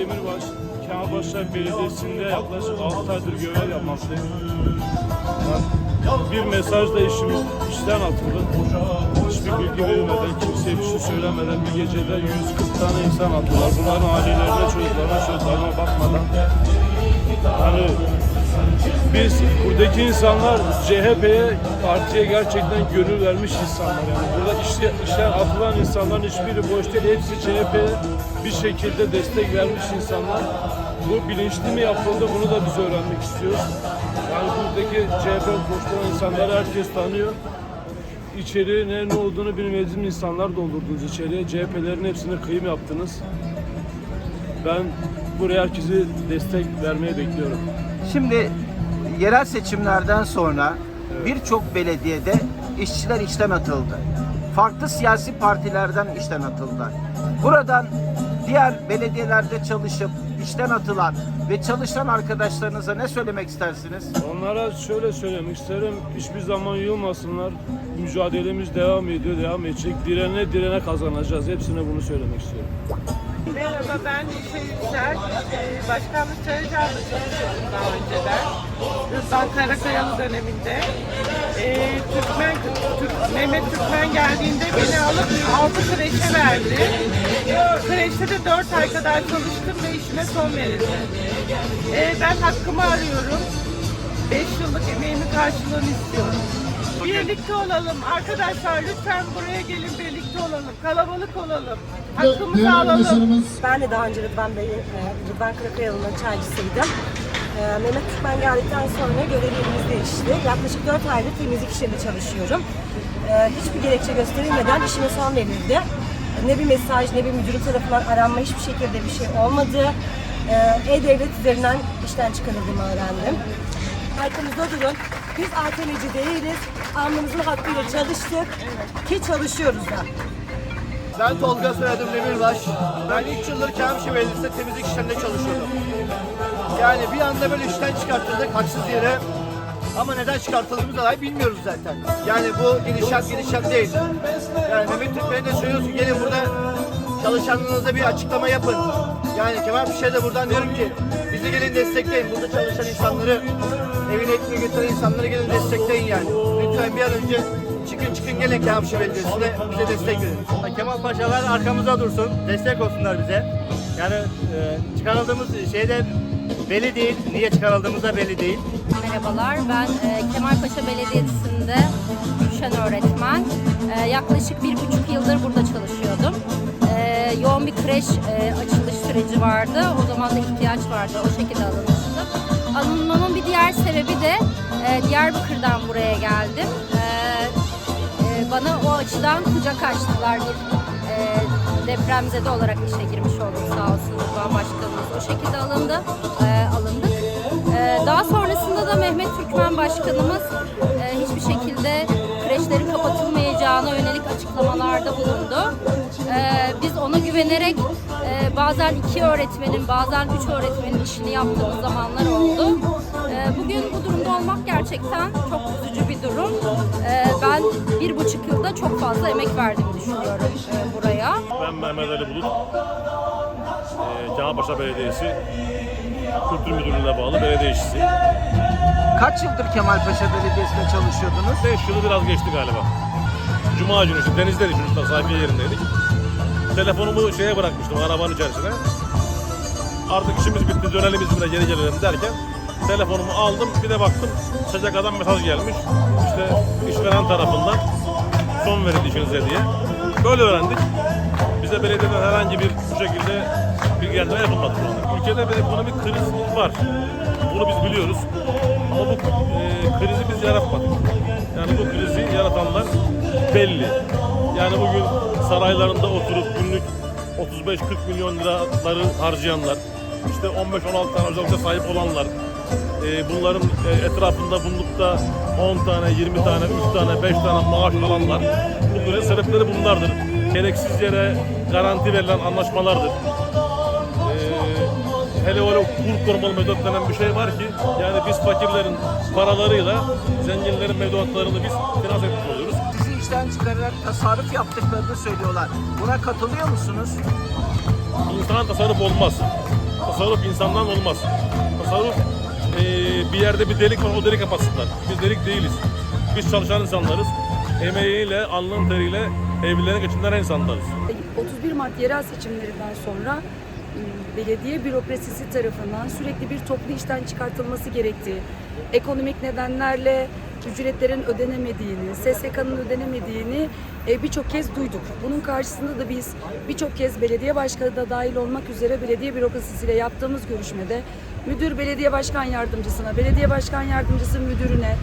Demirbaş, Kemalpaşa Belediyesi'nde yaklaşık 6 aydır görev yapmaktayım. Bir mesajla işimiz işten atıldı. Hiçbir bilgi verilmeden, kimseye bir şey söylemeden bir gecede 140 tane insan attılar. Bunların ailelerine, çocuklarına, çocuklarına bakmadan. Yani biz buradaki insanlar CHP'ye partiye gerçekten gönül vermiş insanlar yani. Burada işte, işten atılan insanların hiçbiri boş değil. Hepsi CHP'ye bir şekilde destek vermiş insanlar. Bu bilinçli mi yapıldı bunu da biz öğrenmek istiyoruz. Yani buradaki CHP koşturan insanları herkes tanıyor. İçeriye ne, ne olduğunu bilmediğim insanlar doldurdunuz içeriye. CHP'lerin hepsine kıyım yaptınız. Ben buraya herkesi destek vermeye bekliyorum. Şimdi yerel seçimlerden sonra birçok belediyede işçiler işten atıldı. Farklı siyasi partilerden işten atıldı. Buradan diğer belediyelerde çalışıp işten atılan ve çalışan arkadaşlarınıza ne söylemek istersiniz? Onlara şöyle söylemek isterim. Hiçbir zaman yılmasınlar. Mücadelemiz devam ediyor, devam edecek. Direne direne kazanacağız. Hepsine bunu söylemek istiyorum. Merhaba ben Neşe Yüksel. Ee, Başkanlık Çayırcağı'da çalışıyordum daha önceden. Rıdvan Karakayalı döneminde. Ee, Türkmen, Türk, Mehmet Türkmen geldiğinde beni alıp altı kreşe verdi. Kreşte de 4 ay kadar çalıştım ve işime son verildi. Ee, ben hakkımı arıyorum. 5 yıllık emeğimin karşılığını istiyorum. Birlikte olalım. Arkadaşlar lütfen buraya gelin birlikte olalım. Kalabalık olalım. Hakkımızı Değerli alalım. arkadaşlarımız Ben de daha önce Rıdvan Bey'in, e, Rıdvan Karakayalı'nın çaycısıydım. E, Mehmet Türkmen geldikten sonra görev yerimiz değişti. Yaklaşık 4 aydır temizlik işinde çalışıyorum. E, hiçbir gerekçe gösterilmeden işime son verildi. Ne bir mesaj ne bir müdürün tarafından aranma hiçbir şekilde bir şey olmadı. E, E-Devlet üzerinden işten çıkarıldığımı öğrendim. Arkamızda durun. Biz ATM'ci değiliz. Alnımızın hakkıyla çalıştık. Ki çalışıyoruz da. Ben Tolga soyadım Demirbaş. Ben 3 yıldır Kemşi Belediyesi'nde temizlik işlerinde çalışıyordum. Yani bir anda böyle işten çıkartıldık haksız yere. Ama neden çıkartıldığımızı dahi bilmiyoruz zaten. Yani bu gidişat gidişat değil. Yani Mehmet Türkmen'e de söylüyorsun gelin burada çalışanlarınıza bir açıklama yapın. Yani Kemal Paşa'ya da buradan diyorum ki bizi gelin destekleyin. Burada çalışan insanları, evine ekmeği götüren insanları gelin destekleyin yani. Lütfen bir an önce çıkın çıkın gelin Kemalpaşa Belediyesi'ne bize destek verin. Kemal Paşalar arkamıza dursun, destek olsunlar bize. Yani e, çıkarıldığımız şeyde belli değil, niye çıkarıldığımız da belli değil. Merhabalar, ben e, Kemalpaşa Belediyesi'nde Gülşen öğretmen. E, yaklaşık bir buçuk yıldır burada çalışıyordum. E, yoğun bir kreş e, açılış süreci vardı. O zaman da ihtiyaç vardı. O şekilde alınmıştı. Alınmamın bir diğer sebebi de e, Diyarbakır'dan buraya geldim. E, e, bana o açıdan kucak açtılar. Bir e, depremzede olarak işe girmiş oldum sağ olsun Rıdvan Başkanımız. O şekilde alındı, e, alındık. E, daha sonrasında da Mehmet Türkmen Başkanımız e, hiçbir şekilde kreşlerin kapatılmayacağına yönelik açıklamalarda bulundu. E, biz ona güvenerek e, bazen iki öğretmenin, bazen üç öğretmenin işini yaptığımız zamanlar oldu. E, bugün bu durumda olmak gerçekten çok üzücü bir durum. E, ben bir buçuk yılda çok fazla emek verdiğimi düşünüyorum e, buraya. Ben Mehmet Ali Bulut. Ee, Kemalpaşa Belediyesi Kültür Müdürlüğü'ne bağlı belediye işçisi. Kaç yıldır Kemalpaşa Belediyesi'nde çalışıyordunuz? 5 yılı biraz geçti galiba. Cuma günü işte denizdeydik çocuklar sayfiye yerindeydik. Telefonumu şeye bırakmıştım arabanın içerisine. Artık işimiz bitti dönelim İzmir'e geri gelelim derken telefonumu aldım bir de baktım SCK'dan mesaj gelmiş. İşte işveren tarafından son verildi işinize diye. Böyle öğrendik. Bize belediyeden herhangi bir bu şekilde bilgilendirme yapılmadı. Ülkede bir ekonomik kriz var. Bunu biz biliyoruz. Ama bu e, krizi biz yaratmadık. Yani bu krizi yaratanlar belli. Yani bugün saraylarında oturup günlük 35-40 milyon liraları harcayanlar, işte 15-16 tane özellikle sahip olanlar, e, bunların e, etrafında bundukta 10 tane, 20 tane, 3 tane, 5 tane maaş alanlar. Bunların sebepleri bunlardır. Gereksiz yere garanti verilen anlaşmalardır. E, hele öyle kur korumalı mevduat denen bir şey var ki yani biz fakirlerin paralarıyla zenginlerin mevduatlarını biz finanse etmiş oluyoruz. İşten çıkararak tasarruf yaptıklarını söylüyorlar. Buna katılıyor musunuz? İnsan tasarruf olmaz. tasarruf insandan olmaz. Tasarruf e, bir yerde bir delik var o deliği kapatsınlar. Biz delik değiliz. Biz çalışan insanlarız. Emeğiyle, alnın teriyle evlilerini geçindiren insanlarız. 31 Mart yerel seçimlerinden sonra ım, belediye bürokrasisi tarafından sürekli bir toplu işten çıkartılması gerektiği, ekonomik nedenlerle ücretlerin ödenemediğini, SSK'nın ödenemediğini e, birçok kez duyduk. Bunun karşısında da biz birçok kez belediye başkanı da dahil olmak üzere belediye bürokrasisiyle yaptığımız görüşmede müdür belediye başkan yardımcısına, belediye başkan yardımcısı müdürüne,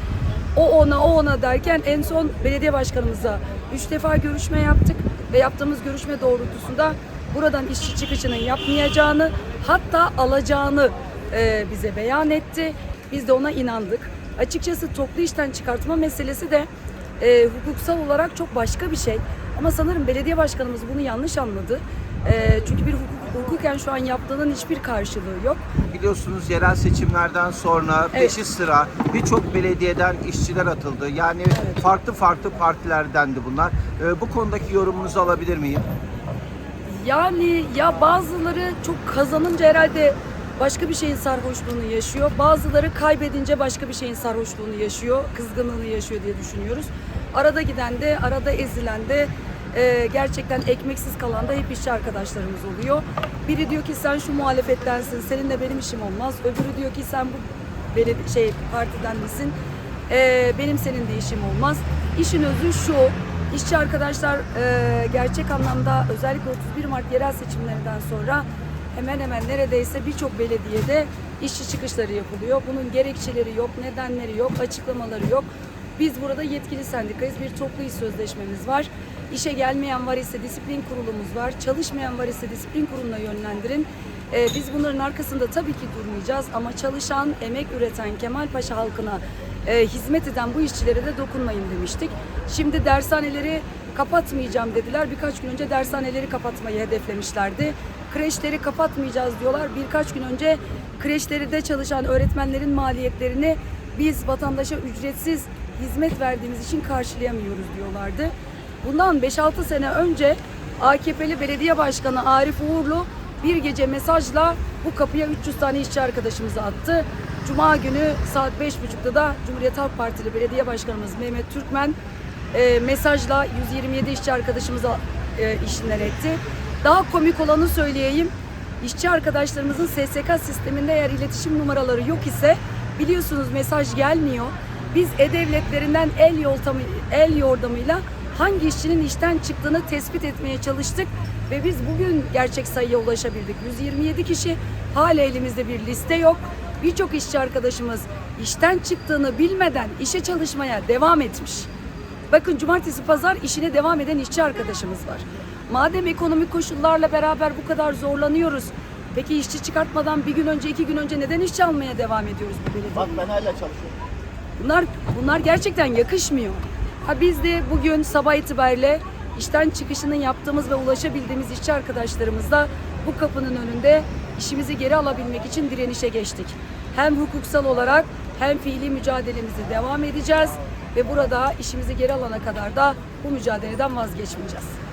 o ona o ona derken en son belediye başkanımıza üç defa görüşme yaptık ve yaptığımız görüşme doğrultusunda buradan işçi çıkışının yapmayacağını hatta alacağını e, bize beyan etti. Biz de ona inandık. Açıkçası toplu işten çıkartma meselesi de e, hukuksal olarak çok başka bir şey. Ama sanırım belediye başkanımız bunu yanlış anladı. E, çünkü bir hukuk, hukuken şu an yaptığının hiçbir karşılığı yok. Biliyorsunuz yerel seçimlerden sonra Evet. peşi sıra birçok belediyeden işçiler atıldı. Yani farklı farklı partilerdendi bunlar. Ee, bu konudaki yorumunuzu alabilir miyim? Yani ya bazıları çok kazanınca herhalde başka bir şeyin sarhoşluğunu yaşıyor. Bazıları kaybedince başka bir şeyin sarhoşluğunu yaşıyor, kızgınlığını yaşıyor diye düşünüyoruz. Arada giden de, arada ezilen de e, gerçekten ekmeksiz kalan da hep işçi arkadaşlarımız oluyor. Biri diyor ki sen şu muhalefettensin, seninle benim işim olmaz. Öbürü diyor ki sen bu beledi- şey partiden misin? E, benim senin de işim olmaz. İşin özü şu, işçi arkadaşlar e, gerçek anlamda özellikle 31 Mart yerel seçimlerinden sonra hemen hemen neredeyse birçok belediyede işçi çıkışları yapılıyor. Bunun gerekçeleri yok, nedenleri yok, açıklamaları yok. Biz burada yetkili sendikayız. Bir toplu iş sözleşmemiz var. İşe gelmeyen var ise disiplin kurulumuz var. Çalışmayan var ise disiplin kuruluna yönlendirin. Ee, biz bunların arkasında tabii ki durmayacağız ama çalışan, emek üreten Kemalpaşa halkına e, hizmet eden bu işçilere de dokunmayın demiştik. Şimdi dershaneleri kapatmayacağım dediler. Birkaç gün önce dershaneleri kapatmayı hedeflemişlerdi. Kreşleri kapatmayacağız diyorlar. Birkaç gün önce kreşlerinde çalışan öğretmenlerin maliyetlerini biz vatandaşa ücretsiz hizmet verdiğimiz için karşılayamıyoruz diyorlardı. Bundan 5-6 sene önce AKP'li belediye başkanı Arif Uğurlu bir gece mesajla bu kapıya 300 tane işçi arkadaşımızı attı. Cuma günü saat 5.30'da da Cumhuriyet Halk Partili belediye başkanımız Mehmet Türkmen e, mesajla 127 işçi arkadaşımıza e, işinler etti. Daha komik olanı söyleyeyim. İşçi arkadaşlarımızın SSK sisteminde eğer iletişim numaraları yok ise biliyorsunuz mesaj gelmiyor. Biz e-devletlerinden el, yoltamı, el yordamıyla hangi işçinin işten çıktığını tespit etmeye çalıştık ve biz bugün gerçek sayıya ulaşabildik. 127 kişi hala elimizde bir liste yok. Birçok işçi arkadaşımız işten çıktığını bilmeden işe çalışmaya devam etmiş. Bakın cumartesi pazar işine devam eden işçi arkadaşımız var. Madem ekonomik koşullarla beraber bu kadar zorlanıyoruz. Peki işçi çıkartmadan bir gün önce iki gün önce neden işçi almaya devam ediyoruz bu belediyeye? Bak ben hala çalışıyorum. Bunlar bunlar gerçekten yakışmıyor. Ha biz de bugün sabah itibariyle işten çıkışının yaptığımız ve ulaşabildiğimiz işçi arkadaşlarımızla bu kapının önünde işimizi geri alabilmek için direnişe geçtik. Hem hukuksal olarak hem fiili mücadelemizi devam edeceğiz ve burada işimizi geri alana kadar da bu mücadeleden vazgeçmeyeceğiz.